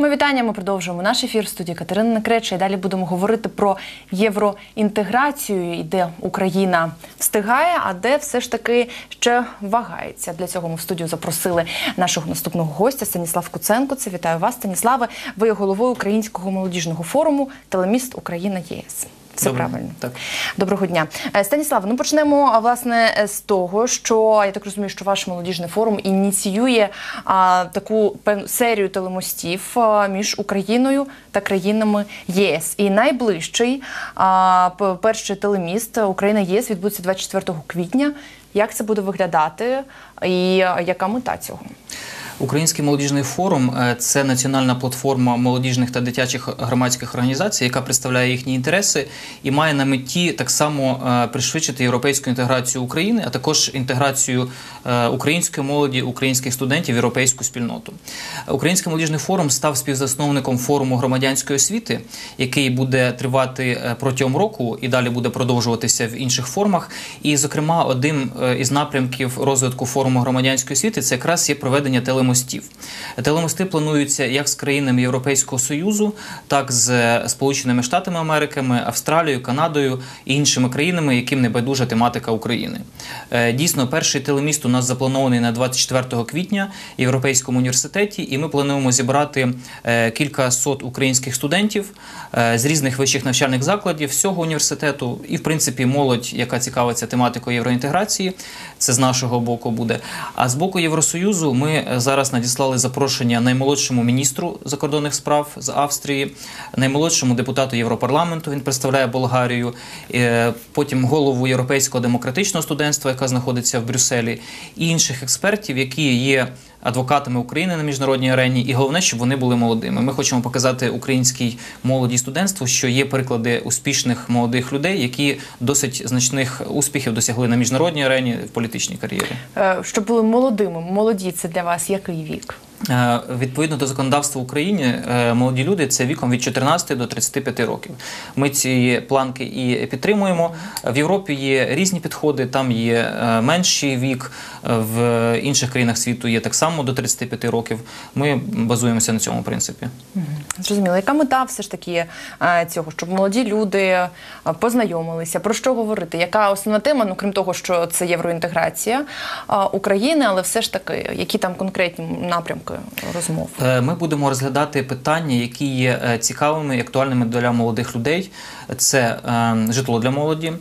Ми вітання. Ми продовжуємо наш ефір в студії Катерина Некреча. І далі будемо говорити про євроінтеграцію і де Україна встигає, а де все ж таки ще вагається. Для цього ми в студію запросили нашого наступного гостя Станіслав Куценко. Це вітаю вас, Станіславе. Ви є головою Українського молодіжного форуму Телеміст Україна ЄС. Все Добре, правильно. так. Доброго дня, Е, Станіслав. Ну почнемо власне е, з того, що я так розумію, що ваш молодіжний форум ініціює а, таку серію телемостів а, між Україною та країнами ЄС. І найближчий а, перший телеміст Україна ЄС відбудеться 24 квітня. Як це буде виглядати, і яка мета цього? Український молодіжний форум е, це національна платформа молодіжних та дитячих громадських організацій, яка представляє їхні інтереси і має на меті так само е, пришвидшити європейську інтеграцію України, а також інтеграцію е, української молоді, українських студентів європейську спільноту. Український молодіжний форум став співзасновником форуму громадянської освіти, який буде тривати протягом року і далі буде продовжуватися в інших формах. І, зокрема, одним із напрямків розвитку форуму громадянської освіти це якраз є проведення телемостів. Телемости плануються як з країнами Європейського Союзу, так з е, Сполученими Штатами Америки, Австралією, Канадою і іншими країнами, яким не байдужа тематика України. Е, Дійсно, перший телеміст у нас запланований на 24 квітня в Європейському університеті, і ми плануємо зібрати е, кілька сот українських студентів е, з різних вищих навчальних закладів всього університету, і в принципі молодь, яка цікавиться тематикою євроінтеграції, це з нашого боку буде. А з боку Євросоюзу ми е, зараз надіслали запрошення наймолодшому міністру закордонних справ з Австрії, наймолодшому депутату Європарламенту. Він представляє Болгарію, е, потім голову Європейського демократичного студентства, яка знаходиться в Брюсселі, і інших експертів, які є адвокатами України на міжнародній арені, і головне, щоб вони були молодими. Ми хочемо показати українській молоді студентству, що є приклади успішних молодих людей, які досить значних успіхів досягли на міжнародній арені в політичній кар'єрі. Е, Щоб були молодими, молоді це для вас який вік? Е, Відповідно до законодавства України, е, молоді люди це віком від 14 до 35 років. Ми ці планки і підтримуємо. В Європі є різні підходи, там є е, менший вік, в інших країнах світу є так само до 35 років. Ми базуємося на цьому принципі. Зрозуміло, яка мета все ж таки цього, щоб молоді люди познайомилися, про що говорити? Яка основна тема? Ну крім того, що це євроінтеграція України, але все ж таки, які там конкретні напрямки розмов? Е, Ми будемо розглядати питання, які є е, цікавими і актуальними для молодих людей. Це е, житло для молоді,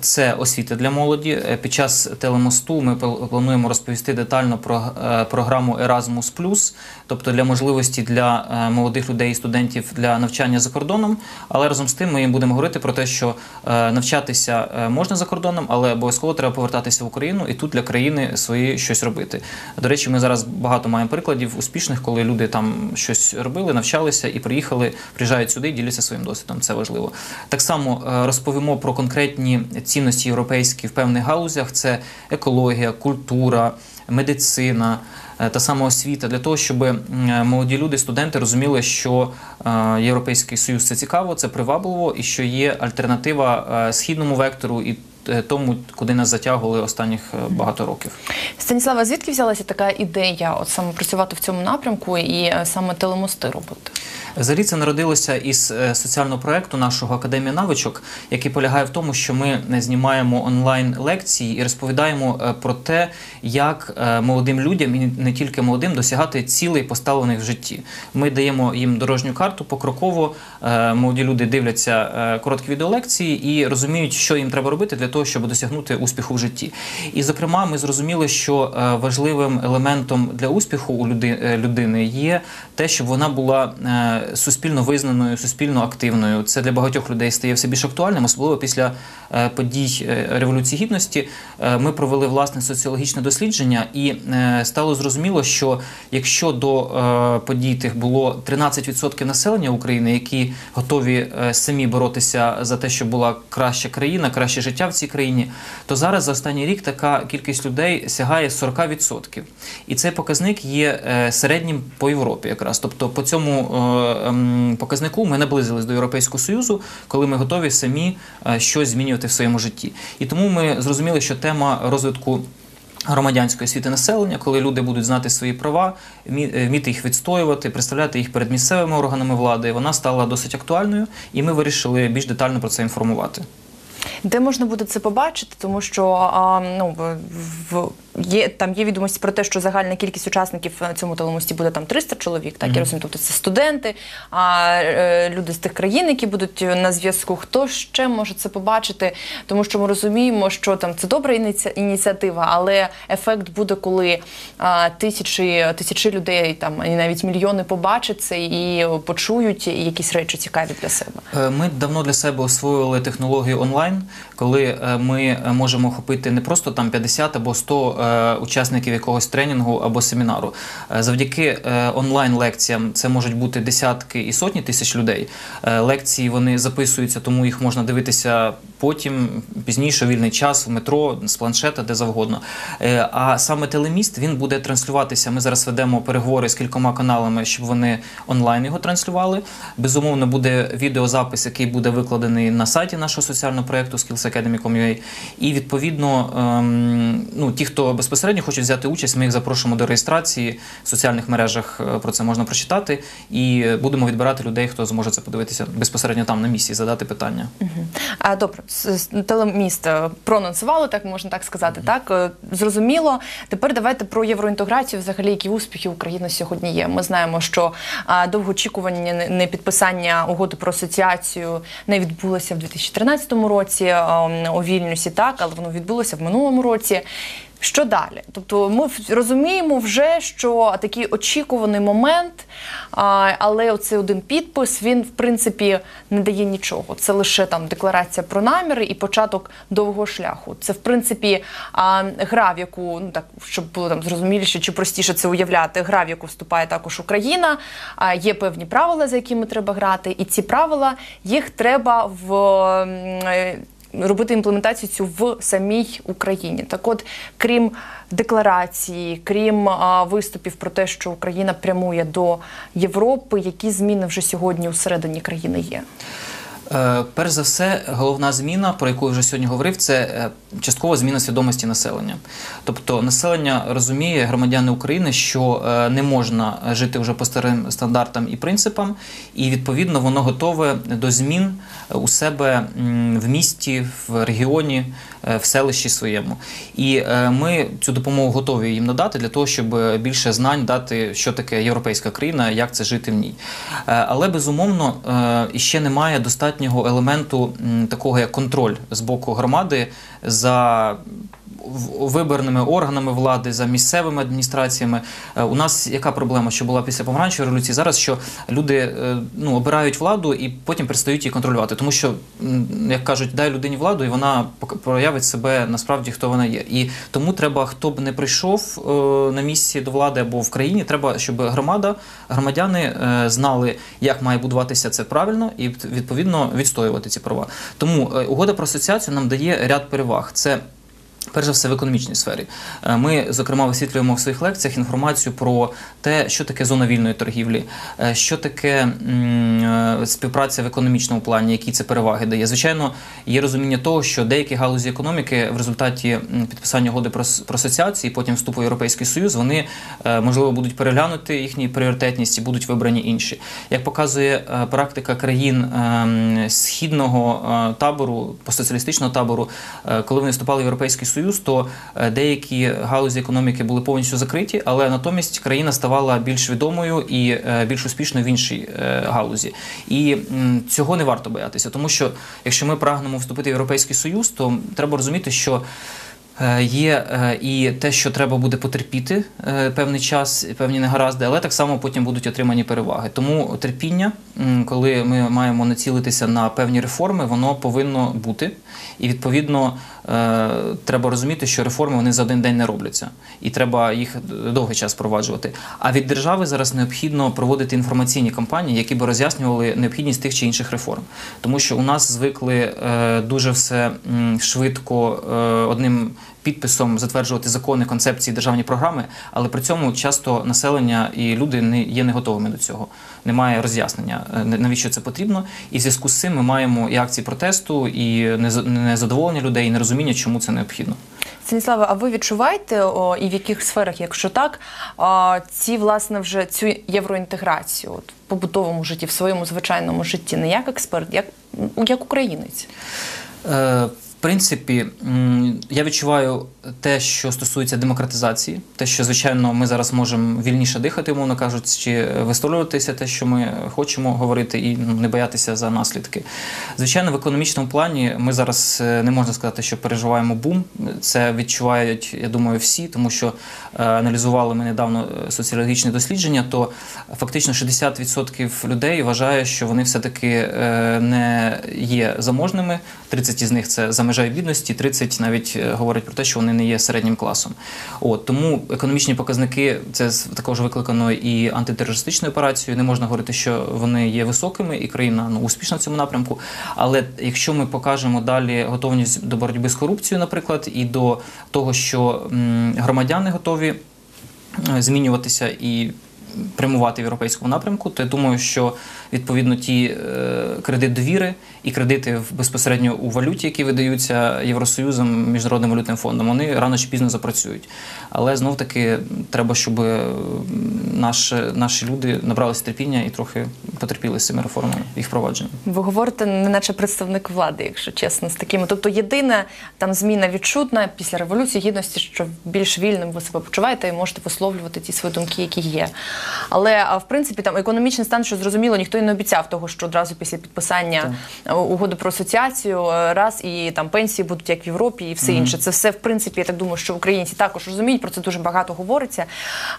це освіта для молоді. Під час телемосту ми пл- плануємо розповісти детально про програму Erasmus+, тобто для можливості для молодих людей і студентів для навчання за кордоном. Але разом з тим ми їм будемо говорити про те, що навчатися можна за кордоном, але обов'язково треба повертатися в Україну і тут для країни свої щось робити. До речі, ми зараз багато маємо прикладів успішних, коли люди там щось робили, навчалися і приїхали, приїжджають сюди і діляться своїм досвідом. Це важливо. Так само е, розповімо про конкретні цінності європейські в певних галузях: це екологія, культура, медицина. е, Та сама освіта для того, щоб молоді люди, студенти розуміли, що е, Європейський Союз це цікаво, це привабливо, і що є альтернатива східному вектору і тому, куди нас затягували останніх е, багато років. Станіслава, звідки взялася така ідея, от саме працювати в цьому напрямку і е, саме телемости робити? Взагалі це народилося із е, соціального проекту нашого Академія навичок, який полягає в тому, що ми е, знімаємо онлайн лекції і розповідаємо е, про те, як молодим людям і не тільки молодим досягати цілей, поставлених в житті. Ми даємо їм дорожню карту покроково. Молоді люди дивляться короткі відеолекції і розуміють, що їм треба робити для того, щоб досягнути успіху в житті. І, зокрема, ми зрозуміли, що важливим елементом для успіху у людини є те, щоб вона була суспільно визнаною, суспільно активною. Це для багатьох людей стає все більш актуальним, особливо після е, подій е, революції гідності. Е, Ми провели власне соціологічне дослідження, і стало зрозуміло, що якщо до подій тих було 13% населення України, які готові самі боротися за те, щоб була краща країна, краще життя в цій країні, то зараз за останній рік така кількість людей сягає 40%. І цей показник є середнім по Європі, якраз. Тобто, по цьому показнику ми наблизились до Європейського Союзу, коли ми готові самі е, щось змінювати в своєму житті. І тому ми зрозуміли, що тема розвитку. Громадянської освіти населення, коли люди будуть знати свої права, е, вміти їх відстоювати, представляти їх перед місцевими органами влади, вона стала досить актуальною, і ми вирішили більш детально про це інформувати. Де можна буде це побачити, тому що а, ну в, є там є відомості про те, що загальна кількість учасників на цьому телемості буде там 300 чоловік. Так я розумію, тобто це студенти, а е, люди з тих країн, які будуть на зв'язку. Хто ще може це побачити? Тому що ми розуміємо, що там це добра ініці- ініціатива, але ефект буде, коли а, тисячі тисячі людей, там і навіть мільйони побачать це і почують якісь речі цікаві для себе. Е, Ми давно для себе освоїли технологію онлайн, коли е, ми е, можемо охопити не просто там 50 або 100 е, учасників якогось тренінгу або семінару. Завдяки онлайн лекціям це можуть бути десятки і сотні тисяч людей. Лекції вони записуються, тому їх можна дивитися потім, пізніше, вільний час, в метро, з планшета, де завгодно. Е, А саме телеміст він буде транслюватися. Ми зараз ведемо переговори з кількома каналами, щоб вони онлайн його транслювали. Безумовно, буде відеозапис, який буде викладений на сайті нашого соціального проєкту skillsacademy.com.ua. І відповідно, ем, ну ті, хто безпосередньо хочуть взяти участь, ми їх запрошуємо до реєстрації в соціальних мережах. е, Про це можна прочитати, і будемо відбирати людей, хто зможе це подивитися безпосередньо там на місці, задати питання. А, добре, телеміст е, проанонсували, так можна так сказати. Так Е, зрозуміло. Тепер давайте про євроінтеграцію. Взагалі, які успіхи України сьогодні є. Ми знаємо, що довгоочікування не- підписання угоди про асоціацію не відбулося в 2013 році а, м, у Вільнюсі, так, але воно відбулося в минулому році. Що далі? Тобто ми розуміємо вже, що такий очікуваний момент, але оцей один підпис він в принципі не дає нічого. Це лише там декларація про наміри і початок довгого шляху. Це в принципі гра, в яку ну так щоб було там зрозуміліше чи простіше це уявляти. Гра, в яку вступає також Україна. Є певні правила, за якими треба грати, і ці правила їх треба в. Робити імплементацію цю в самій Україні. Так от, крім декларації, крім виступів про те, що Україна прямує до Європи, які зміни вже сьогодні усередині країни є? Е, Перш за все, головна зміна, про яку я вже сьогодні говорив, це е, часткова зміна свідомості населення. Тобто населення розуміє, громадяни України, що е, не можна жити вже по старим стандартам і принципам, і відповідно воно готове до змін у себе в місті, в регіоні, в селищі своєму. І ми цю допомогу готові їм надати для того, щоб більше знань дати, що таке європейська країна, як це жити в ній. Але безумовно е, іще немає достатнього елементу такого як контроль з боку громади за виборними органами влади, за місцевими адміністраціями. Е, У нас яка проблема, що була після помаранчевої революції? Зараз що люди е, ну, обирають владу і потім перестають її контролювати. Тому що, як кажуть, дай людині владу, і вона проявить себе насправді, хто вона є. І тому треба, хто б не прийшов е, на місці до влади або в країні, треба, щоб громада, громадяни знали, як має будуватися це правильно, і відповідно відстоювати ці права. Тому угода про асоціацію нам дає ряд переваг. Це Перш за все в економічній сфері. Е, Ми, зокрема, висвітлюємо в своїх лекціях інформацію про те, що таке зона вільної торгівлі, е, що таке е, співпраця в економічному плані, які це переваги дає. Звичайно, є розуміння того, що деякі галузі економіки в результаті підписання угоди про, і потім вступу в Європейський Союз, вони можливо будуть переглянути їхні пріоритетність і будуть вибрані інші. Як показує практика країн східного табору, постсоціалістичного табору, коли вони вступали в Європейський Союз, то е, деякі галузі економіки були повністю закриті, але натомість країна ставала більш відомою і е, більш успішною в іншій е, галузі. І цього не варто боятися, тому що якщо ми прагнемо вступити в Європейський Союз, то треба розуміти, що Є і те, що треба буде потерпіти певний час, певні негаразди, але так само потім будуть отримані переваги. Тому терпіння, коли ми маємо націлитися на певні реформи, воно повинно бути. І відповідно треба розуміти, що реформи вони за один день не робляться, і треба їх довгий час впроваджувати. А від держави зараз необхідно проводити інформаційні кампанії, які би роз'яснювали необхідність тих чи інших реформ, тому що у нас звикли е, дуже все швидко е, одним підписом затверджувати закони, концепції, державні програми, але при цьому часто населення і люди не є не готовими до цього. Немає роз'яснення, е, навіщо це потрібно. І в зв'язку з цим ми маємо і акції протесту, і нез- незадоволення людей, і нерозуміння, чому це необхідно. Станіславе, а ви відчуваєте о, і в яких сферах, якщо так, о, ці власне вже цю євроінтеграцію от, в побутовому житті, в своєму звичайному житті, не як експерт, як, як українець? Е, принципі, я відчуваю те, що стосується демократизації, те, що звичайно ми зараз можемо вільніше дихати, умовно кажучи, висловлюватися те, що ми хочемо говорити, і ну, не боятися за наслідки. Звичайно, в економічному плані ми зараз е, не можна сказати, що переживаємо бум. Це відчувають, я думаю, всі, тому що е, аналізували ми недавно е, соціологічне дослідження, то фактично 60% людей вважає, що вони все-таки е, не є заможними. 30 із них це за межею бідності, 30 навіть е, говорять про те, що вони не є середнім класом. От тому економічні показники це також викликано і антитерористичною операцією. Не можна говорити, що вони є високими, і країна ну успішна в цьому напрямку. Але якщо ми покажемо далі готовність до боротьби з корупцією, наприклад, і до того, що громадяни готові е, змінюватися і прямувати в європейському напрямку, то я думаю, що відповідно ті е, кредит довіри і кредити безпосередньо у валюті, які видаються Євросоюзом, міжнародним валютним фондом, вони рано чи пізно запрацюють. Але знов таки треба, щоб е, наші, наші люди набралися терпіння і трохи потерпіли з цими реформами, їх впровадженням. Ви говорите, не наче представник влади, якщо чесно, з такими. Тобто єдина там зміна відчутна після революції гідності, що більш вільним ви себе почуваєте і можете висловлювати ті свої думки, які є. Але в принципі там економічний стан, що зрозуміло, ніхто і не обіцяв того, що одразу після підписання е, угоди про асоціацію е, раз і там пенсії будуть як в Європі, і все інше. Це все в принципі, я так думаю, що українці також розуміють, про це дуже багато говориться.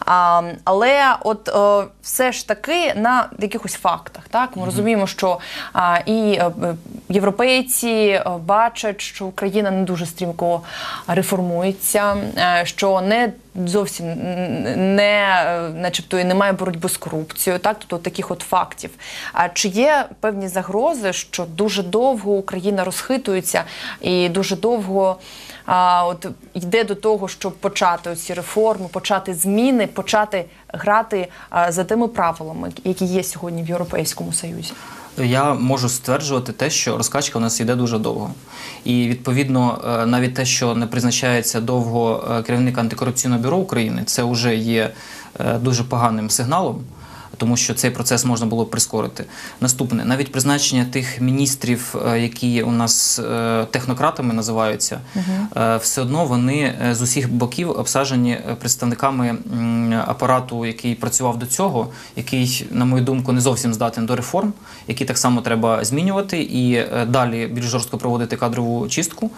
А, але от е, все ж таки на якихось фактах, так ми розуміємо, що а, і європейці бачать, що Україна не дуже стрімко реформується, що не зовсім не, начебто, і немає боротьби з корупцією, так тобто таких от фактів. А чи є певні загрози, що дуже довго Україна розхитується і дуже довго а, от йде до того, щоб почати ці реформи, почати зміни, почати грати а, за тими правилами, які є сьогодні в Європейському Союзі? Я можу стверджувати те, що розкачка у нас йде дуже довго. І відповідно, е, навіть те, що не призначається довго е, керівник антикорупційного бюро України, це вже є е, дуже поганим сигналом. Тому що цей процес можна було прискорити. Наступне, навіть призначення тих міністрів, е, які у нас е, технократами називаються, е, все одно вони з усіх боків обсаджені е, представниками апарату, який працював до цього, який, на мою думку, не зовсім здатен до реформ, які так само треба змінювати і далі більш жорстко проводити кадрову чистку.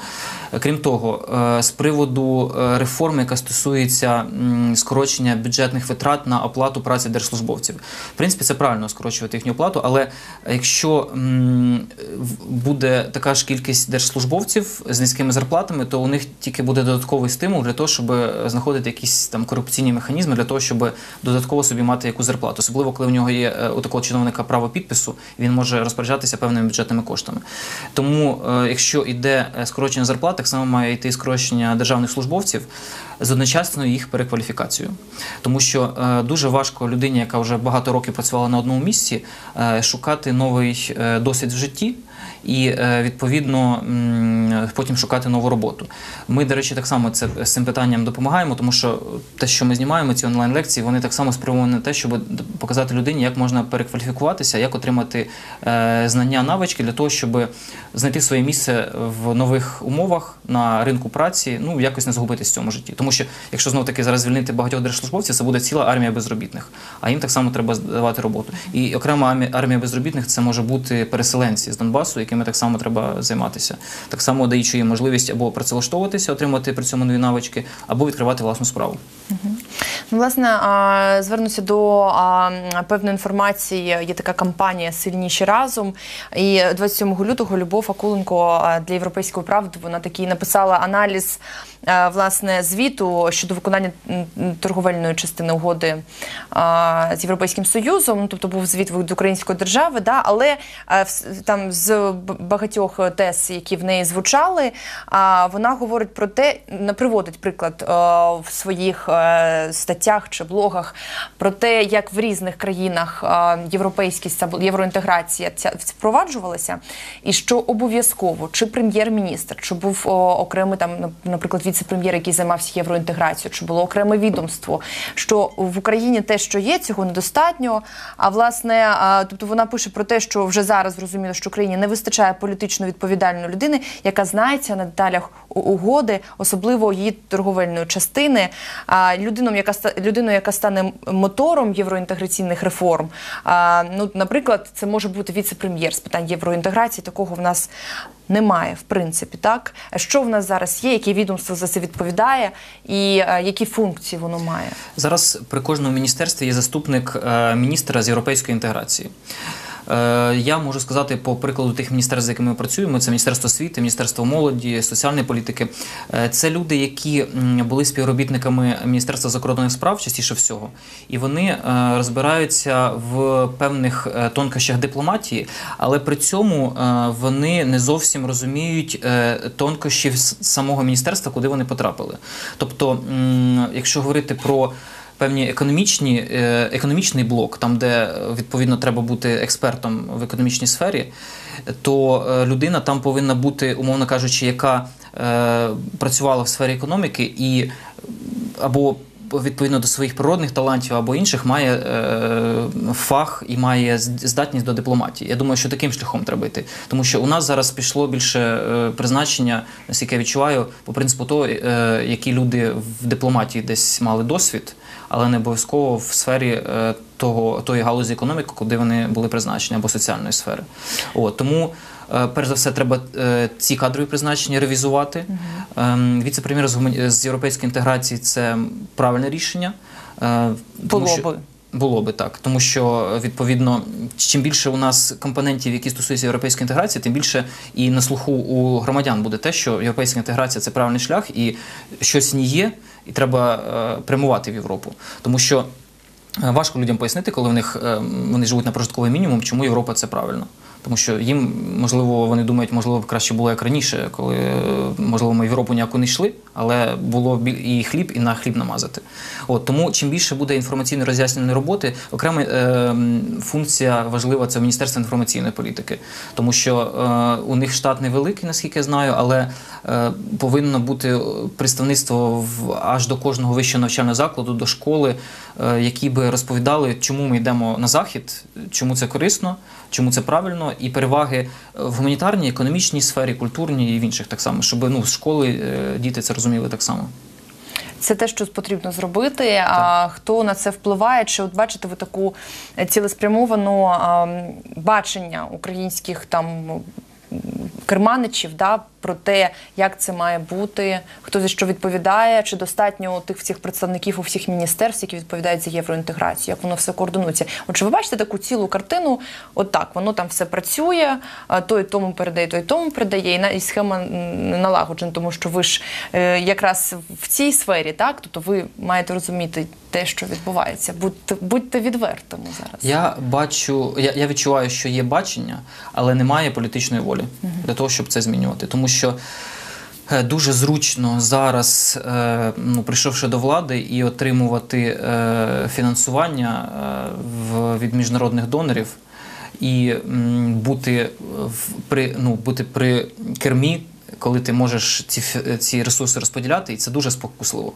Крім того, з приводу реформи, яка стосується скорочення бюджетних витрат на оплату праці держслужбовців. В принципі, це правильно скорочувати їхню оплату, але якщо буде така ж кількість держслужбовців з низькими зарплатами, то у них тільки буде додатковий стимул для того, щоб знаходити якісь там корупційні механізми для того, щоб додатково собі мати якусь зарплату. Особливо, коли в нього є е, у такого чиновника право підпису, він може розпоряджатися певними бюджетними коштами. Тому, е, якщо йде е, скорочення зарплат, так само має йти скорочення державних службовців з одночасною їх перекваліфікацією. Тому що дуже важко людині, яка вже багато років працювала на одному місці, е, шукати новий е, досвід в житті. І е, відповідно потім шукати нову роботу. Ми, до речі, так само це з цим питанням допомагаємо, тому що те, що ми знімаємо, ці онлайн-лекції, вони так само спрямовані на те, щоб показати людині, як можна перекваліфікуватися, як отримати е, знання, навички для того, щоб знайти своє місце в нових умовах на ринку праці, ну якось не загубитись в цьому житті. Тому що якщо знов таки зараз звільнити багатьох держслужбовців, це буде ціла армія безробітних, а їм так само треба давати роботу. І окрема армія безробітних це може бути переселенці з Донбасу, якими так само треба займатися. Так само даючи їм можливість або працевлаштовуватися, отримати при цьому нові навички, або відкривати власну справу. Ну, власне, звернуся до певної інформації. Є така кампанія Сильніші разом. І 27 лютого Любов Акуленко для європейської правди вона такий написала аналіз власне звіту щодо виконання торговельної частини угоди з Європейським Союзом. Ну, тобто був звіт від української держави, да, але там з багатьох тез, які в неї звучали, вона говорить про те, приводить приклад в своїх е, статтях. Статтях чи блогах про те, як в різних країнах європейськість євроінтеграція впроваджувалася, і що обов'язково чи прем'єр-міністр, чи був окремий там, наприклад, віце-прем'єр, який займався євроінтеграцією, чи було окреме відомство, що в Україні те, що є, цього недостатньо. А власне, тобто вона пише про те, що вже зараз зрозуміло, що Україні не вистачає політично відповідальної людини, яка знається на деталях угоди, особливо її торговельної частини. А яка людиною, яка стане мотором євроінтеграційних реформ. А, ну, наприклад, це може бути віце-прем'єр з питань євроінтеграції. Такого в нас немає, в принципі, так що в нас зараз є, яке відомство за це відповідає, і а, які функції воно має. Зараз при кожному міністерстві є заступник е, міністра з європейської інтеграції. Е, Я можу сказати по прикладу тих міністерств, з якими ми працюємо: це Міністерство освіти, Міністерство молоді, соціальної політики. Е, Це люди, які були співробітниками Міністерства закордонних справ, частіше всього, і вони е, розбираються в певних тонкощах дипломатії, але при цьому вони не зовсім розуміють тонкощів самого міністерства, куди вони потрапили. Тобто, якщо говорити про певні економічні, е, економічний блок, там де відповідно треба бути експертом в економічній сфері, то е, людина там повинна бути, умовно кажучи, яка е, працювала в сфері економіки і або відповідно до своїх природних талантів або інших має е, фах і має здатність до дипломатії. Я думаю, що таким шляхом треба йти. Тому що у нас зараз пішло більше е, призначення, наскільки я відчуваю, по принципу того, е, які люди в дипломатії десь мали досвід, але не обов'язково в сфері е, того, тої галузі економіки, куди вони були призначені, або соціальної сфери. От, тому. е, Перш за все, треба е, ці кадрові призначення ревізувати. Ем, Віце-прем'єр з, європейської інтеграції це правильне рішення. Було що- би. було би так, тому що відповідно, чим більше у нас компонентів, які стосуються європейської інтеграції, тим більше і на слуху у громадян буде те, що європейська інтеграція це правильний шлях, і щось ній є, і треба е, прямувати в Європу. Тому що е, важко людям пояснити, коли в них е, вони живуть на прожитковий мінімум, чому Європа це правильно. Тому що їм, можливо, вони думають, можливо, краще було як раніше, коли можливо ми в Європу ніяку не йшли, але було і хліб, і на хліб намазати. От тому, чим більше буде інформаційно роз'ясненої роботи, окрема е, функція важлива це Міністерство інформаційної політики, тому що е, у них штат невеликий, наскільки я знаю, але повинно бути представництво в аж до кожного вищого навчального закладу, до школи, е, які би розповідали, чому ми йдемо на захід, чому це корисно, чому це правильно, і переваги в гуманітарній, економічній сфері, культурній і в інших так само, щоб ну з школи е, діти це розуміли так само. Це те, що потрібно зробити. А хто на це впливає? Чи от бачите ви таку цілеспрямовану а, бачення українських там керманичів, да, про те, як це має бути, хто за що відповідає, чи достатньо тих всіх представників у всіх міністерств, які відповідають за євроінтеграцію, як воно все координується. От чи ви бачите таку цілу картину? От так, воно там все працює, той тому передає, той тому передає, і схема налагоджена, тому що ви ж е, якраз в цій сфері, так, тобто ви маєте розуміти те, що відбувається. Будьте, будьте відвертими зараз. Я бачу, я, я відчуваю, що є бачення, але немає політичної волі для того, щоб це змінювати. Тому що е, дуже зручно зараз, е, ну, прийшовши до влади, і отримувати е, фінансування від міжнародних донорів. І бути при ну бути при кермі, коли ти можеш ці, ці ресурси розподіляти, і це дуже спокусливо.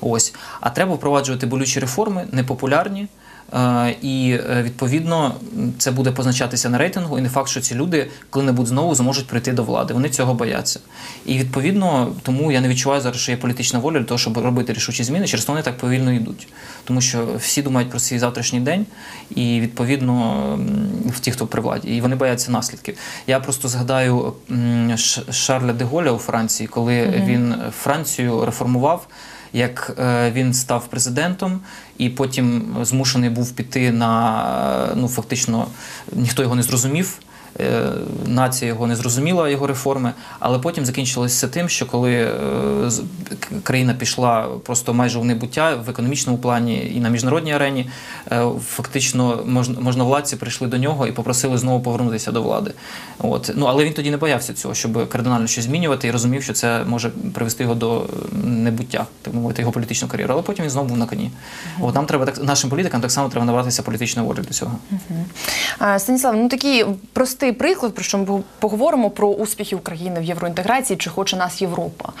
Ось. А треба впроваджувати болючі реформи, непопулярні. Е, і е, відповідно це буде позначатися на рейтингу, і не факт, що ці люди коли-небудь знову зможуть прийти до влади. Вони цього бояться. І відповідно тому я не відчуваю зараз, що є політична воля для того, щоб робити рішучі зміни, через то вони так повільно йдуть. Тому що всі думають про свій завтрашній день, і відповідно в ті, хто при владі, і вони бояться наслідків. Я просто згадаю Шарля де Голля у Франції, коли він Францію реформував. Як е, він став президентом, і потім змушений був піти на ну фактично ніхто його не зрозумів. Е, Нація його не зрозуміла, його реформи, але потім закінчилося тим, що коли е, країна пішла просто майже в небуття в економічному плані і на міжнародній арені, е, фактично мож- можновладці прийшли до нього і попросили знову повернутися до влади. От. Ну, але він тоді не боявся цього, щоб кардинально щось змінювати, і розумів, що це може привести його до небуття, так би мовити, його політичну кар'єру. Але потім він знову був на коні. От нам треба так нашим політикам так само треба набратися політичної волі до цього. Станіслав, ну такі такий простий приклад, про що ми поговоримо про успіхи України в євроінтеграції, чи хоче нас Європа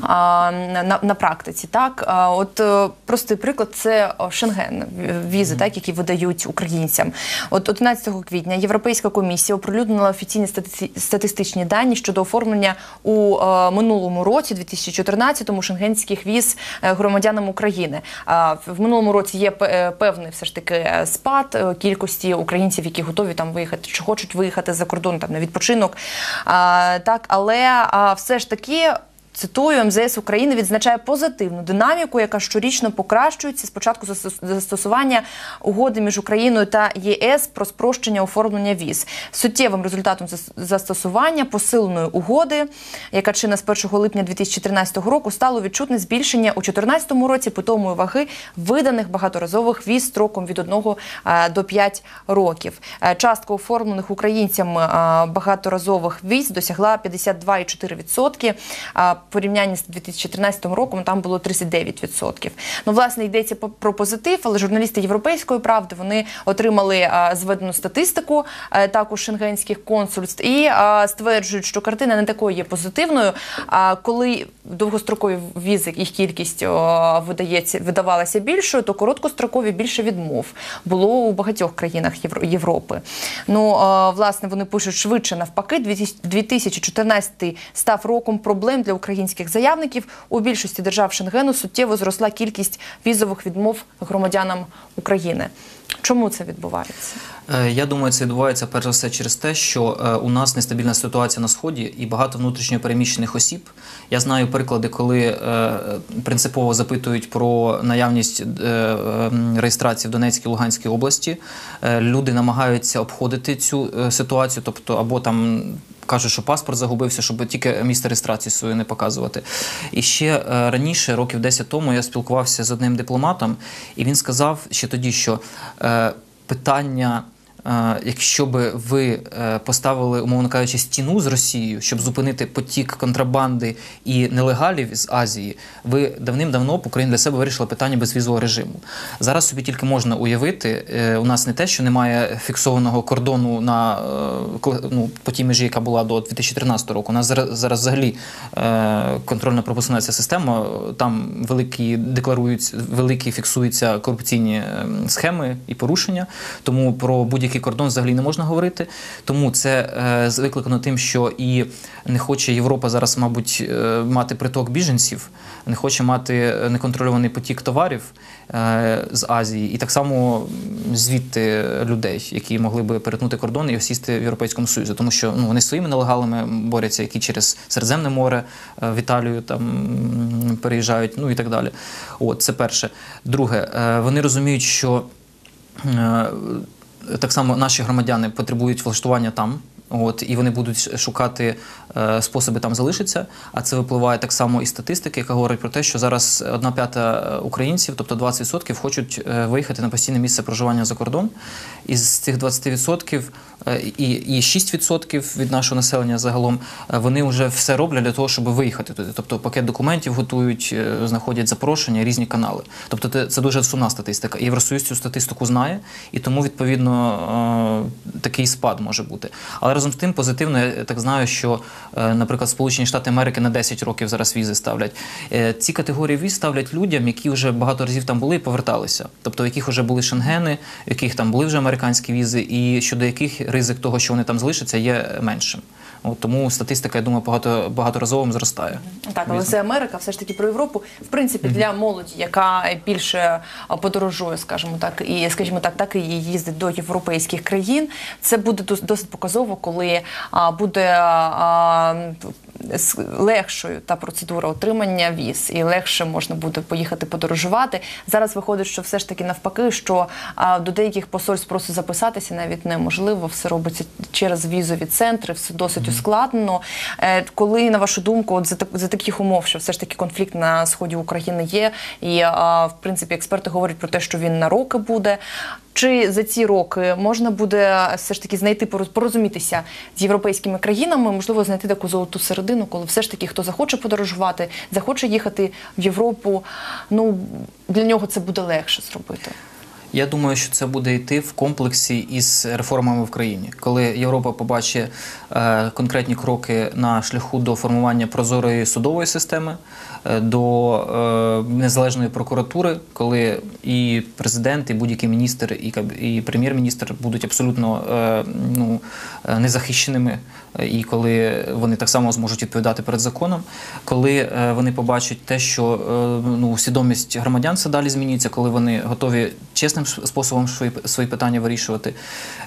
а, на, на практиці. Так, от е, простий приклад це Шенген, візи, так, які видають українцям. От 11 квітня Європейська комісія оприлюднила офіційні стати- статистичні дані щодо оформлення у е, минулому році, 2014-му, шенгенських віз е, громадянам України. А в- минулому році є певний все ж таки спад кількості українців, які готові там виїхати чи хочуть виїхати за кордон там на відпочинок. Так, але все ж таки. Цитую, МЗС України відзначає позитивну динаміку, яка щорічно покращується з початку застосування угоди між Україною та ЄС про спрощення оформлення віз. Суттєвим результатом зас- застосування посиленої угоди, яка чинна з 1 липня 2013 року, стало відчутне збільшення у 2014 році питомої ваги виданих багаторазових віз строком від 1 е, до 5 років. Е, Частка оформлених українцям е, багаторазових віз досягла 52,4%. Порівнянні з 2013 роком там було 39%. Ну, власне, йдеться про позитив, але журналісти Європейської правди вони отримали зведену статистику також шенгенських консульств і стверджують, що картина не такою є позитивною. А коли довгострокові візи їх кількість видається видавалася більшою, то короткострокові більше відмов було у багатьох країнах Євро- Європи. Ну власне вони пишуть швидше навпаки. 2014 став роком проблем для українських заявників. У більшості держав Шенгену суттєво зросла кількість візових відмов громадянам України. Чому це відбувається? Е, Я думаю, це відбувається перш за все через те, що е, у нас нестабільна ситуація на сході і багато внутрішньо переміщених осіб. Я знаю приклади, коли е, принципово запитують про наявність е, реєстрації в Донецькій Луганській області. Люди намагаються обходити цю ситуацію, тобто або там. Кажуть, що паспорт загубився, щоб тільки місце реєстрації свою не показувати. І ще е, раніше, років 10 тому, я спілкувався з одним дипломатом, і він сказав ще тоді, що е, питання. Якщо би ви е, поставили, умовно кажучи, стіну з Росією, щоб зупинити потік контрабанди і нелегалів з Азії, ви давним-давно б Україна для себе вирішила питання безвізового режиму. Зараз собі тільки можна уявити, е, у нас не те, що немає фіксованого кордону на е, ну, по тій межі, яка була до 2013 року. У нас зараз, зараз взагалі контрольно пропускна ця система. Там великі декларують, великі фіксуються корупційні е, схеми і порушення. Тому про будь-який кордон взагалі не можна говорити. Тому це е, викликано тим, що і не хоче Європа зараз, мабуть, е, мати приток біженців, не хоче мати неконтрольований потік товарів е, з Азії, і так само звідти людей, які могли би перетнути кордон і осісти в Європейському Союзі, тому що ну вони своїми нелегалами борються, які через Середземне море е, в Італію там переїжджають, ну і так далі. От це перше. Друге, е, вони розуміють, що е, так само наші громадяни потребують влаштування там. От, і вони будуть шукати способи там залишитися. А це випливає так само із статистики, яка говорить про те, що зараз одна п'ята українців, тобто 20%, хочуть е, виїхати на постійне місце проживання за кордон. Із цих 20% е, і, і 6% від нашого населення загалом е, вони вже все роблять для того, щоб виїхати туди. Тобто пакет документів готують, е, знаходять запрошення, різні канали. Тобто це, дуже сумна статистика. Євросоюз цю статистику знає, і тому відповідно е, такий спад може бути. Але разом з тим позитивно я так знаю, що, е, наприклад, Сполучені Штати Америки на 10 років зараз візи ставлять. Е, Ці категорії віз ставлять людям, які вже багато разів там були і поверталися. Тобто, в яких вже були шенгени, в яких там були вже американські візи, і щодо яких ризик того, що вони там залишаться, є меншим. От, тому статистика, я думаю, багато багаторазово зростає. Так, але це Америка, все ж таки про Європу. В принципі, для молоді, яка більше подорожує, скажімо так, і скажімо так, так і їздить до європейських країн. Це буде дос- досить показово, коли буде легшою та процедура отримання віз, і легше можна буде поїхати подорожувати. Зараз виходить, що все ж таки навпаки, що а, до деяких посольств просто записатися навіть неможливо. Все робиться через візові центри, все досить ускладнено. Е, Коли на вашу думку, от за, так- за таких умов, що все ж таки конфлікт на сході України є, і а, в принципі експерти говорять про те, що він на роки буде. Чи за ці роки можна буде все ж таки знайти пороз- порозумітися з європейськими країнами, можливо, знайти таку золоту середину, коли все ж таки хто захоче подорожувати, захоче їхати в Європу, ну для нього це буде легше зробити. Я думаю, що це буде йти в комплексі із реформами в країні, коли Європа побачить е, конкретні кроки на шляху до формування прозорої судової системи, е, до е, незалежної прокуратури, коли і президент, і будь-який міністр, і, прем'єр-міністр будуть абсолютно ну, незахищеними, і коли вони так само зможуть відповідати перед законом, коли вони побачать те, що ну, свідомість громадян це далі змінюється, коли вони готові чесним ш- способом свої, свої питання вирішувати,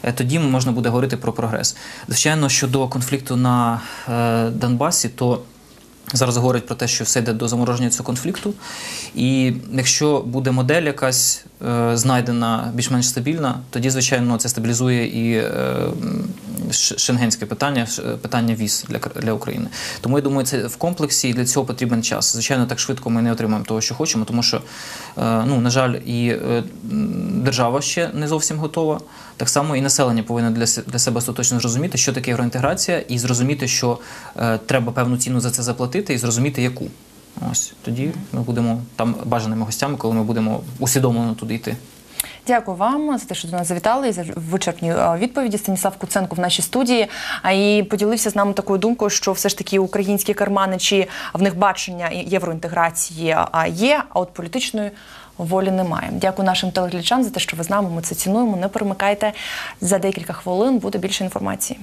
е, тоді можна буде говорити про прогрес. Звичайно, щодо конфлікту на е, Донбасі, то Зараз говорять про те, що все йде до замороження цього конфлікту. І якщо буде модель якась знайдена більш-менш стабільна, тоді, звичайно, це стабілізує і е, шенгенське питання, питання віз для, для України. Тому я думаю, це в комплексі і для цього потрібен час. Звичайно, так швидко ми не отримаємо того, що хочемо, тому що, е, ну, на жаль, і е, держава ще не зовсім готова. Так само і населення повинно для, для себе остаточно зрозуміти, що таке євроінтеграція, і зрозуміти, що е, треба певну ціну за це заплатити, і зрозуміти, яку. Ось тоді ми будемо там бажаними гостями, коли ми будемо усвідомлено туди йти. Дякую вам за те, що до нас завітали і за вичерпні відповіді. Станіслав Куценко в нашій студії. А і поділився з нами такою думкою, що все ж таки українські карманичі в них бачення євроінтеграції є, а от політичної волі немає. Дякую нашим телеглядачам за те, що ви з нами. Ми це цінуємо. Не перемикайте за декілька хвилин. Буде більше інформації.